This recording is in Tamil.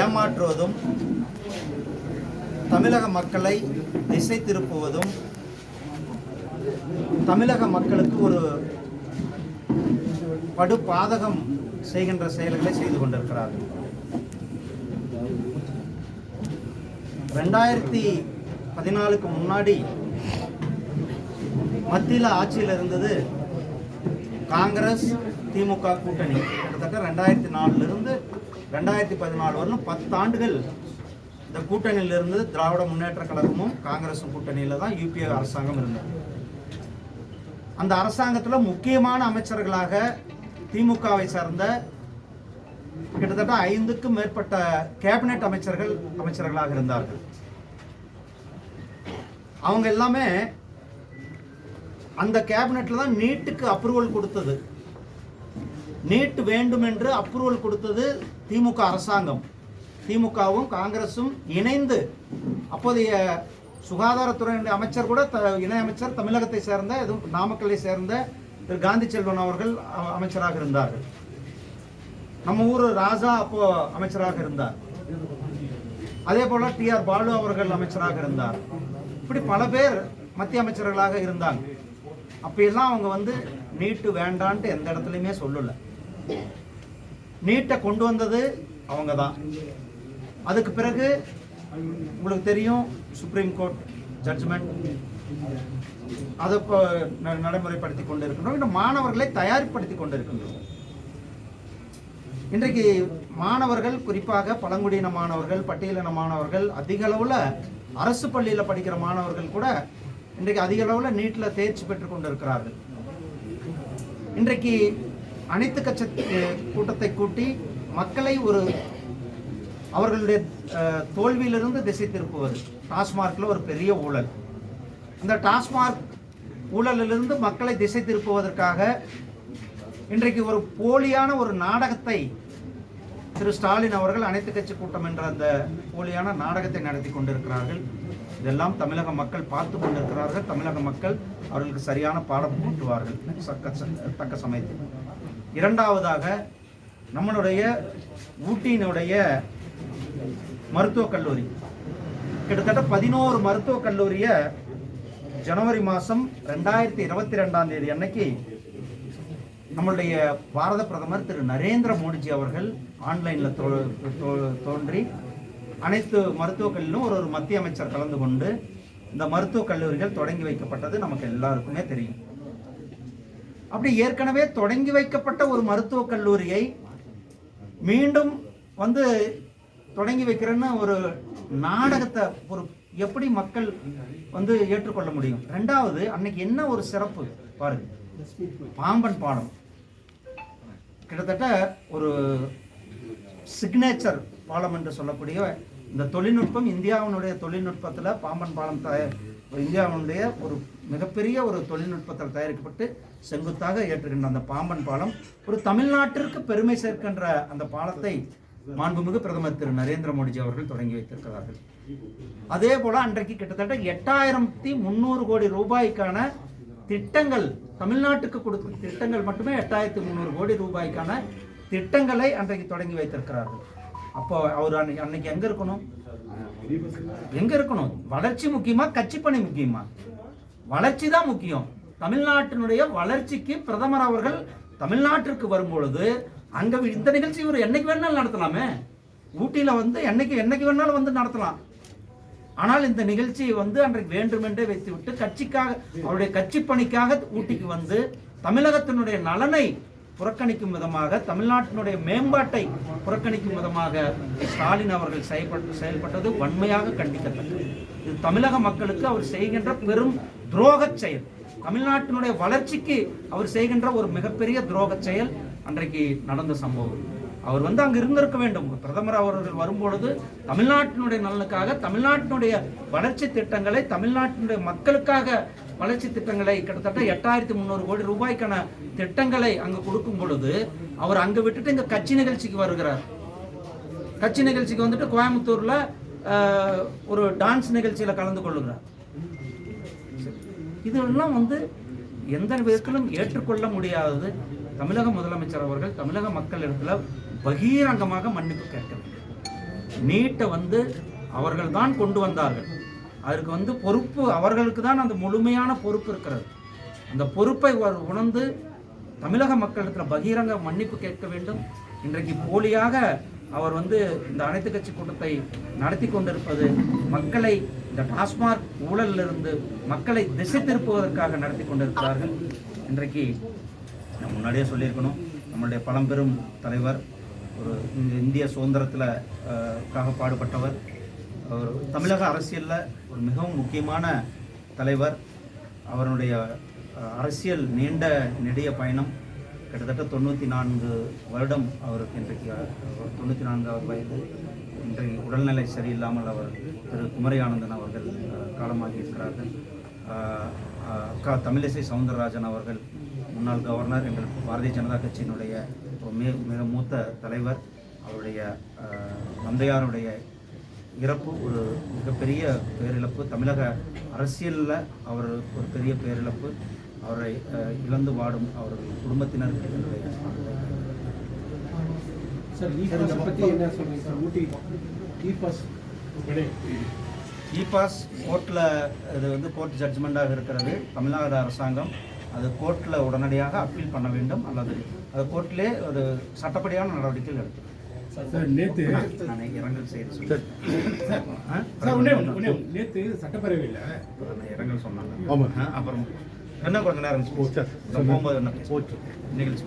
ஏமாற்றுவதும் தமிழக மக்களை திசை திருப்புவதும் தமிழக மக்களுக்கு ஒரு படுபாதகம் செய்கின்ற செயல்களை செய்து கொண்டிருக்கிறார்கள். ரெண்டாயிரத்தி பதினாலுக்கு முன்னாடி மத்தியில் ஆட்சியில் இருந்தது காங்கிரஸ் திமுக கூட்டணி. கிட்டத்தட்ட ரெண்டாயிரத்தி நாலுலேருந்து ரெண்டாயிரத்தி பதினாலு வரலும் பத்தாண்டுகள் இந்த கூட்டணியில் இருந்து திராவிட முன்னேற்ற கழகமும் காங்கிரஸும் கூட்டணியில் தான் யூபிஏ அரசாங்கம் இருந்தது. அந்த அரசாங்கத்தில் முக்கியமான அமைச்சர்களாக திமுகவை சார்ந்த கிட்டத்தட்ட ஐந்துக்கும் மேற்பட்ட கேபினெட் அமைச்சர்கள் அமைச்சர்களாக இருந்தார்கள். அவங்க எல்லாமே அந்த கேபினெட்ல தான் நீட்டுக்கு அப்ரூவல் கொடுத்தது. நீட் வேண்டும் என்று அப்ரூவல் கொடுத்தது திமுக அரசாங்கம். திமுகவும் காங்கிரஸும் இணைந்து அப்போதைய சுகாதாரத்துறை அமைச்சர் கூட த- இணை அமைச்சர் தமிழகத்தை சேர்ந்த எதுவும் நாமக்கல்லை சேர்ந்த திரு காந்தி செல்வன் அவர்கள் அமைச்சராக இருந்தார்கள். நம்ம ஊர் ராஜா அப்போ அமைச்சராக இருந்தார். அதே போல டி ஆர் பாலு அவர்கள் அமைச்சராக இருந்தார். இப்படி பல பேர் மத்திய அமைச்சர்களாக இருந்தாங்க. அப்பெல்லாம் அவங்க வந்து நீட்டு வேண்டான்ட்டு எந்த இடத்துலையுமே சொல்லலை. நீட்டை கொண்டு வந்தது அவங்க தான் அதுக்கு பிறகு உங்களுக்கு தெரியும் சுப்ரீம் கோர்ட் ஜட்ஜ்மெண்ட் அதை இப்போ ந- நடைமுறைப்படுத்தி கொண்டு இருக்கின்றோம் இன்னும் மாணவர்களை தயார்படுத்தி கொண்டு இருக்கின்றோம் இன்றைக்கு மாணவர்கள் குறிப்பாக பழங்குடியின மாணவர்கள் பட்டியலின மாணவர்கள் அதிக அளவில் அரசு பள்ளியில் படிக்கிற மாணவர்கள் கூட இன்றைக்கு அதிக அளவில் நீட்டில் தேர்ச்சி பெற்று கொண்டு இருக்கிறார்கள் இன்றைக்கு அனைத்து கட்சி கூட்டத்தை கூட்டி மக்களை ஒரு அவர்களுடைய தோல்வியிலிருந்து திசை திருப்புவது. டாஸ்மார்க்கில் ஒரு பெரிய ஊழல். அந்த டாஸ்மார்க் ஊழலிலிருந்து மக்களை திசை திருப்புவதற்காக இன்றைக்கு ஒரு போலியான ஒரு நாடகத்தை திரு ஸ்டாலின் அவர்கள் அனைத்து கட்சி கூட்டம் என்ற அந்த போலியான நாடகத்தை நடத்தி கொண்டிருக்கிறார்கள். இதெல்லாம் தமிழக மக்கள் பார்த்து கொண்டிருக்கிறார்கள். தமிழக மக்கள் அவர்களுக்கு சரியான பாடம் கூட்டுவார்கள் தக்க சமயத்தில். இரண்டாவதாக நம்மளுடைய ஊட்டியினுடைய மருத்துவக் கல்லூரி. கிட்டத்தட்ட பதினோரு மருத்துவக் கல்லூரியை ஜனவரி மாதம் ரெண்டாயிரத்தி இருபத்தி ரெண்டாம் தேதி அன்னைக்கு நம்மளுடைய பாரத பிரதமர் திரு நரேந்திர மோடிஜி அவர்கள் ஆன்லைனில் தோன்றி அனைத்து மருத்துவக் கல்லூரிலும் ஒரு ஒரு மத்திய அமைச்சர் கலந்து கொண்டு இந்த மருத்துவக் கல்லூரிகள் தொடங்கி வைக்கப்பட்டது நமக்கு எல்லாருக்குமே தெரியும். அப்படி ஏற்கனவே தொடங்கி வைக்கப்பட்ட ஒரு மருத்துவக் கல்லூரியை மீண்டும் வந்து தொடங்கி வைக்கிறேன்னு ஒரு நாடகத்தை ஒரு எப்படி மக்கள் வந்து ஏற்றுக்கொள்ள முடியும்? ரெண்டாவது அன்னைக்கு என்ன ஒரு சிறப்பு பாருங்க. பாம்பன் பாலம் கிட்டத்தட்ட ஒரு சிக்னேச்சர் பாலம் என்று சொல்லக்கூடிய இந்த தொழில்நுட்பம் இந்தியாவினுடைய தொழில்நுட்பத்தில் பாம்பன் பாலம் இப்போ இந்தியாவினுடைய ஒரு மிகப்பெரிய ஒரு தொழில்நுட்பத்தில் தயாரிக்கப்பட்டு செங்குத்தாக ஏற்றுகின்ற அந்த பாம்பன் பாலம் ஒரு தமிழ்நாட்டிற்கு பெருமை சேர்க்கின்ற அந்த பாலத்தை மாண்புமிகு பிரதமர் திரு நரேந்திர மோடிஜி அவர்கள் தொடங்கி வைத்திருக்கிறார்கள். அதே போல அன்றைக்கு கிட்டத்தட்ட எட்டாயிரத்தி முந்நூறு கோடி ரூபாய்க்கான திட்டங்கள் தமிழ்நாட்டுக்கு கொடுக்கும் திட்டங்கள் மட்டுமே எட்டாயிரத்தி முந்நூறு கோடி ரூபாய்க்கான திட்டங்களை அன்றைக்கு தொடங்கி வைத்திருக்கிறார்கள். அப்போ அவர் அன்னைக்கு அன்னைக்கு எங்க இருக்கணும்? எங்க இருக்கணும்? வளர்ச்சி முக்கியமா கட்சி பணி முக்கியமா? வளர்ச்சி தான் முக்கியம். தமிழ்நாட்டினுடைய வளர்ச்சிக்கு பிரதமர் அவர்கள் தமிழ்நாட்டிற்கு வரும்பொழுது அங்க இந்த நிகழ்ச்சி இவர் என்னைக்கு வேணாலும் நடத்தலாமே. ஊட்டியில வந்து என்னைக்கு என்னைக்கு வேணாலும் வந்து நடத்தலாம். ஆனால் இந்த நிகழ்ச்சியை வந்து அன்றைக்கு வேண்டுமென்றே வைத்துவிட்டு கட்சிக்காக அவருடைய கட்சி பணிக்காக ஊட்டிக்கு வந்து தமிழகத்தினுடைய நலனை புறக்கணிக்கும் விதமாக தமிழ்நாட்டினுடைய மேம்பாட்டை புறக்கணிக்கும் விதமாக ஸ்டாலின் அவர்கள் செயல்பட்டு செயல்பட்டது வன்மையாக கண்டிக்கத்தக்கது இது தமிழக மக்களுக்கு அவர் செய்கின்ற பெரும் துரோகச் செயல். தமிழ்நாட்டினுடைய வளர்ச்சிக்கு அவர் செய்கின்ற ஒரு மிகப்பெரிய துரோகச் செயல் அன்றைக்கு நடந்த சம்பவம். அவர் வந்து அங்கு இருந்திருக்க வேண்டும். பிரதமர் அவர்கள் வரும்பொழுது தமிழ்நாட்டினுடைய நலனுக்காக தமிழ்நாட்டினுடைய வளர்ச்சி திட்டங்களை தமிழ்நாட்டினுடைய மக்களுக்காக வளர்ச்சி திட்டங்களை கிட்டத்தட்ட எட்டாயிரத்தி முந்நூறு கோடி ரூபாய்க்கான திட்டங்களை அங்கு கொடுக்கும் பொழுது அவர் அங்க விட்டுட்டு இங்க கட்சி நிகழ்ச்சிக்கு வருகிறார். கட்சி நிகழ்ச்சிக்கு வந்துட்டு கோயம்புத்தூர்ல ஆஹ், ஒரு டான்ஸ் நிகழ்ச்சியில கலந்து கொள்ளுகிறார். இதெல்லாம் வந்து எந்த விதத்திலும் ஏற்றுக்கொள்ள முடியாதது. தமிழக முதலமைச்சர் அவர்கள் தமிழக மக்களிடத்துல பகிரங்கமாக மன்னிப்பு கேட்க வேண்டும். நீட்டை வந்து அவர்கள் தான் கொண்டு வந்தார்கள். அதற்கு வந்து பொறுப்பு அவர்களுக்கு தான் அந்த முழுமையான பொறுப்பு இருக்கிறது. அந்த பொறுப்பை அவர் உணர்ந்து தமிழக மக்களிடத்தில் பகிரங்க மன்னிப்பு கேட்க வேண்டும். இன்றைக்கு போலியாக அவர் வந்து இந்த அனைத்து கட்சி கூட்டத்தை நடத்தி கொண்டிருப்பது மக்களை இந்த டாஸ்மாக் ஊழலிலிருந்து மக்களை திசை திருப்புவதற்காக நடத்தி கொண்டிருக்கிறார்கள். இன்றைக்கு நான் முன்னாடியே சொல்லியிருக்கணும் நம்மளுடைய பழம்பெரும் தலைவர் ஒரு இந்த இந்திய சுதந்திரத்தில் காக பாடுபட்டவர் அவர் தமிழக அரசியலில் ஒரு மிகவும் முக்கியமான தலைவர். அவருடைய அரசியல் நீண்ட நெடிய பயணம். கிட்டத்தட்ட தொண்ணூற்றி நான்கு வருடம் அவருக்கு இன்றைக்கு தொண்ணூற்றி நான்காவது வயது. இன்றைக்கு உடல்நிலை சரியில்லாமல் அவர் திரு. குமரி ஆனந்தன் அவர்கள் காலமாகி இருக்கிறார்கள். அக்கா தமிழிசை சவுந்தரராஜன் அவர்கள் முன்னாள் கவர்னர் எங்கள் பாரதிய ஜனதா கட்சியினுடைய மிக மிக மூத்த தலைவர். அவருடைய தந்தையாருடைய இறப்பு ஒரு மிகப்பெரிய பேரிழப்பு. தமிழக அரசியலில் அவர் ஒரு பெரிய பேரிழப்பு. அவரை இழந்து வாடும் அவர்கள் குடும்பத்தினருக்கு என்னுடைய இ பாஸ் கோர்ட்டில் இது வந்து கோர்ட் ஜட்ஜ்மெண்ட்டாக இருக்கிறது. தமிழ்நாடு அரசாங்கம் அது கோர்ட்டில் உடனடியாக அப்பீல் பண்ண வேண்டும். அல்லது அது கோர்ட்டிலே ஒரு சட்டப்படியான நடவடிக்கைகள் எடுக்கும் சார் ஒன்று நேத்து சட்டப்பேரவையில் இரங்கல் சொன்னாங்க. அப்புறம் என்ன கொஞ்ச நேரம் சரி. போகும்போது என்ன? பேசுவோம். நிகழ்ச்சி